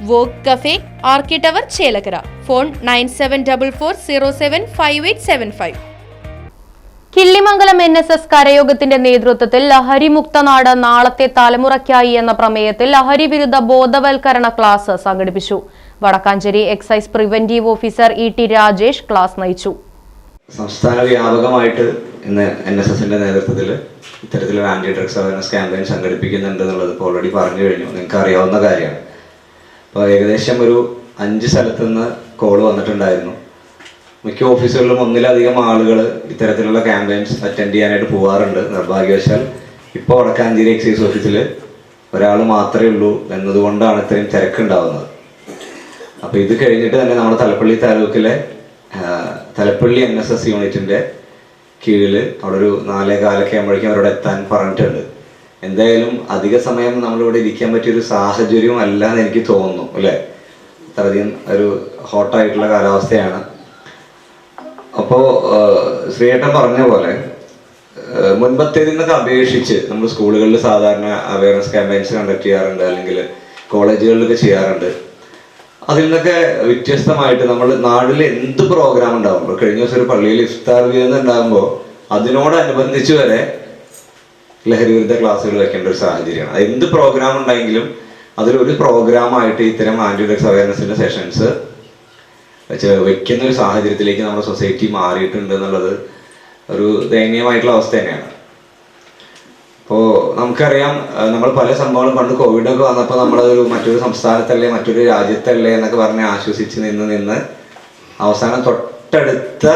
Walk cafe ആർക്കി tower Chelakkara. Phone nine seven double four zero seven five eight seven five. Killimangalam N S S കരയോഗത്തിന്റെ നേതൃത്വത്തിൽ ലഹരി നാട് നാളത്തെ തലമുറയ്ക്കായി എന്ന പ്രമേയത്തിൽ ലഹരി വിരുദ്ധ ബോധവൽക്കരണ ക്ലാസ് സംഘടിപ്പിച്ചു. Vadakkanchery excise preventive officer E T Rajesh class നയിച്ചു. സംസ്ഥാന വ്യാപകമായിട്ട് ഇന്ന് എൻ എസ് എസിന്റെ നേതൃത്വത്തിൽ ഇത്തരത്തിലൊരു ആന്റി ഡ്രഗ്സ് അവയർനെസ് ക്യാമ്പയിൻ സംഘടിപ്പിക്കുന്നുണ്ട് എന്നുള്ളത് ഇപ്പോൾ ഓൾറെഡി പറഞ്ഞു കഴിഞ്ഞു. നിങ്ങൾക്ക് അറിയാവുന്ന കാര്യമാണ്. അപ്പോൾ ഏകദേശം ഒരു അഞ്ച് സ്ഥലത്ത് നിന്ന് കോൾ വന്നിട്ടുണ്ടായിരുന്നു. മിക്ക ഓഫീസുകളിലും ഒന്നിലധികം ആളുകൾ ഇത്തരത്തിലുള്ള ക്യാമ്പയിൻസ് അറ്റൻഡ് ചെയ്യാനായിട്ട് പോകാറുണ്ട് നിർഭാഗ്യവശാൽ. ഇപ്പോൾ വടക്കാഞ്ചേരി എക്സൈസ് ഓഫീസിൽ ഒരാൾ മാത്രമേ ഉള്ളൂ എന്നതുകൊണ്ടാണ് ഇത്രയും തിരക്കുണ്ടാവുന്നത്. അപ്പോൾ ഇത് കഴിഞ്ഞിട്ട് തന്നെ നമ്മുടെ തലപ്പള്ളി താലൂക്കിലെ തലപ്പള്ളി എൻ എസ് എസ് യൂണിറ്റിന്റെ കീഴിൽ അവിടെ ഒരു നാലേ കാലൊക്കെ ആകുമ്പോഴേക്കും അവരോട് എത്താൻ പറഞ്ഞിട്ടുണ്ട്. എന്തായാലും അധിക സമയം നമ്മളിവിടെ ഇരിക്കാൻ പറ്റിയൊരു സാഹചര്യവും അല്ല എന്ന് എനിക്ക് തോന്നുന്നു അല്ലേ? അത്രയധികം ഒരു ഹോട്ടായിട്ടുള്ള കാലാവസ്ഥയാണ്. അപ്പോൾ ശ്രീയേട്ടൻ പറഞ്ഞ പോലെ മുൻപത്തേതിൽ മുൻപത്തേതിനൊക്കെ അപേക്ഷിച്ച് നമ്മൾ സ്കൂളുകളിൽ സാധാരണ അവയർനെസ് ക്യാമ്പയിൻസ് കണ്ടക്ട് ചെയ്യാറുണ്ട് അല്ലെങ്കിൽ കോളേജുകളിലൊക്കെ ചെയ്യാറുണ്ട്. അതിൽ നിന്നൊക്കെ വ്യത്യസ്തമായിട്ട് നമ്മൾ നാട്ടിൽ എന്ത് പ്രോഗ്രാം ഉണ്ടാകുമ്പോൾ കഴിഞ്ഞ ദിവസം ഒരു പള്ളിയിൽ ഇഫ്താർ ചെയ്യുന്നുണ്ടാകുമ്പോൾ അതിനോടനുബന്ധിച്ച് വരെ ലഹരി വിരുദ്ധ ക്ലാസ്സുകൾ വെക്കേണ്ട ഒരു സാഹചര്യമാണ്. അത് എന്ത് പ്രോഗ്രാം ഉണ്ടെങ്കിലും അതിലൊരു പ്രോഗ്രാമായിട്ട് ഇത്തരം ആന്റി ഡ്രഗ്സ് അവയർനെസിന്റെ സെഷൻസ് വെക്കുന്ന ഒരു സാഹചര്യത്തിലേക്ക് നമ്മുടെ സൊസൈറ്റി മാറിയിട്ടുണ്ട് എന്നുള്ളത് ഒരു ദയനീയമായിട്ടുള്ള അവസ്ഥ തന്നെയാണ്. അപ്പോൾ നമുക്കറിയാം നമ്മൾ പല സംഭവങ്ങളും പണ്ട് കോവിഡൊക്കെ വന്നപ്പോൾ നമ്മളൊരു മറ്റൊരു സംസ്ഥാനത്തല്ലേ മറ്റൊരു രാജ്യത്തല്ലേ എന്നൊക്കെ പറഞ്ഞ് ആശ്വസിച്ച് നിന്ന് നിന്ന് അവസാനം തൊട്ടടുത്ത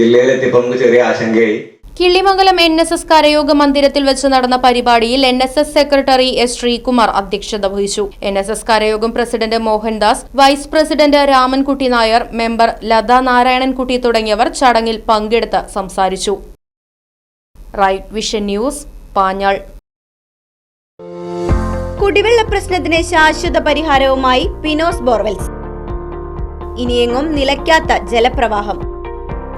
ജില്ലയിലെത്തിയപ്പോൾ നമുക്ക് ചെറിയ ആശങ്കയായി. കിള്ളിമംഗലം എൻ എസ് എസ് കരയോഗ മന്ദിരത്തിൽ വെച്ച് നടന്ന പരിപാടിയിൽ N S S secretary S Sreekumar അധ്യക്ഷത വഹിച്ചു. N S S കരയോഗം president Mohandas vice president Ramankutty Nair member Latha Narayanankutty തുടങ്ങിയവർ ചടങ്ങിൽ പങ്കെടുത്ത് സംസാരിച്ചു. Right vision news Panjal. കുടിവെള്ള പ്രശ്നത്തിന് ശാശ്വത പരിഹാരവുമായി പിനോസ് ബോർവെൽസ്. ഇനിയെങ്ങും നിലയ്ക്കാത്ത ജലപ്രവാഹം.